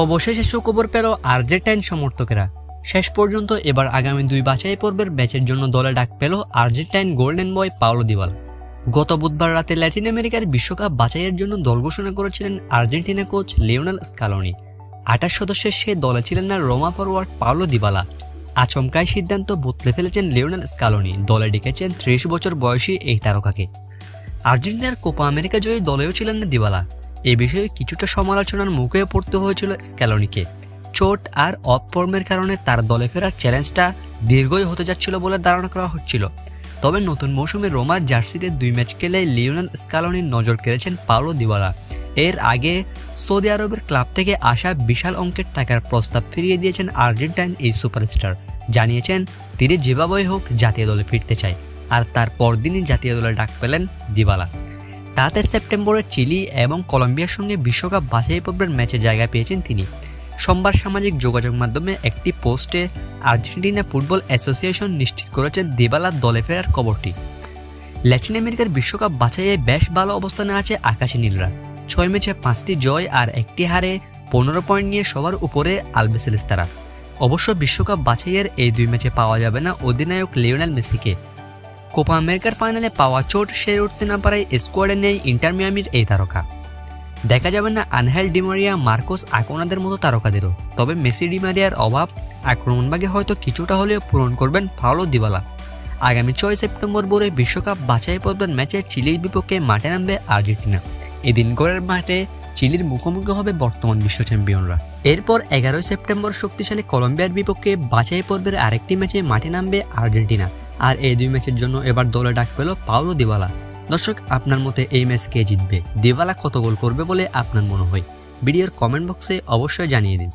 অবশেষে সুখবর পেল আর্জেন্টাইন সমর্থকেরা। শেষ পর্যন্ত এবার আগামী দুই বাছাই পর্বের ম্যাচের জন্য দলে ডাক পেল Argentine golden boy Paulo Dybala গত বুধবার রাতে ল্যাটিন আমেরিকার বিশ্বকাপ বাছাইয়ের জন্য দল ঘোষণা করেছিলেন আর্জেন্টিনা কোচ লিওনেল স্কালোনি। আঠাশ সদস্যের সে দলে ছিলেন না রোমা ফরওয়ার্ড পাওলো দিবালা আচমকায় সিদ্ধান্ত বদলে ফেলেছেন লিওনেল স্কালোনি, দলে ডেকেছেন ত্রিশ বছর বয়সী এই তারকাকে। আর্জেন্টিনার কোপা আমেরিকা জয়ী দলেও ছিলেন না দিবালা এ বিষয়ে কিছুটা সমালোচনার মুখে পড়তে হয়েছিল স্ক্যালোনিকে। চোট আর অফ ফর্মের কারণে তার দলে ফেরার চ্যালেঞ্জটা দীর্ঘই হতে যাচ্ছিল বলে ধারণা করা হচ্ছিল। তবে নতুন মৌসুমে রোমার জার্সিতে দুই ম্যাচ খেলে লিওনেল স্কালোনির নজর কেড়েছেন পাওলো দিবালা এর আগে সৌদি আরবের ক্লাব থেকে আসা বিশাল অঙ্কের টাকার প্রস্তাব ফিরিয়ে দিয়েছেন আর্জেন্টাইন এই সুপারস্টার। জানিয়েছেন, তিনি যেভাবেই হোক জাতীয় দলে ফিরতে চায় আর তার পরদিনই জাতীয় দলে ডাক পেলেন দিবালা তাতে সেপ্টেম্বরে চিলি এবং কলম্বিয়ার সঙ্গে বিশ্বকাপ বাছাই পর্বের ম্যাচে জায়গা পেয়েছেন তিনি। সোমবার সামাজিক যোগাযোগ মাধ্যমে একটি পোস্টে আর্জেন্টিনা ফুটবল অ্যাসোসিয়েশন নিশ্চিত করেছেন দিবালার দলে ফেরার খবরটি। ল্যাটিন আমেরিকার বিশ্বকাপ বাছাইয়ে বেশ ভালো অবস্থানে আছে আকাশী নীলরা ছয় ম্যাচে পাঁচটি জয় আর একটি হারে পনেরো পয়েন্ট নিয়ে সবার উপরে আলবেসেলেস তারা অবশ্য বিশ্বকাপ বাছাইয়ের এই দুই ম্যাচে পাওয়া যাবে না অধিনায়ক লিওনেল মেসিকে। কোপা আমেরিকার ফাইনালে পাওয়া চোট সেরে উঠতে না পারায় স্কোয়াডে নেই ইন্টার মিয়ামির এই তারকা। দেখা যাবে না আনহেল ডিমারিয়া মার্কোস আকোনাদের মতো তারকাদেরও। তবে মেসি ডিমারিয়ার অভাব আক্রমণভাগে হয়তো কিছুটা হলেও পূরণ করবেন পাওলো দিবালা আগামী ছয় সেপ্টেম্বর ভোরে বিশ্বকাপ বাছাই পর্বের ম্যাচে চিলির বিপক্ষে মাঠে নামবে আর্জেন্টিনা। এদিন গড়ের মাঠে চিলির মুখোমুখি হবে বর্তমান বিশ্ব চ্যাম্পিয়নরা। এরপর এগারোই সেপ্টেম্বর শক্তিশালী কলম্বিয়ার বিপক্ষে বাছাই পর্বের আরেকটি ম্যাচে মাঠে নামবে আর্জেন্টিনা। আর এই দুই ম্যাচের জন্য এবার দলে ডাক পেল পাওলো দিবালা। দর্শক, আপনার মতে এই ম্যাচ কে জিতবে? দিবালা কত গোল করবে বলে আপনার মনে হয়? ভিডিওর কমেন্ট বক্সে অবশ্যই জানিয়ে দিন।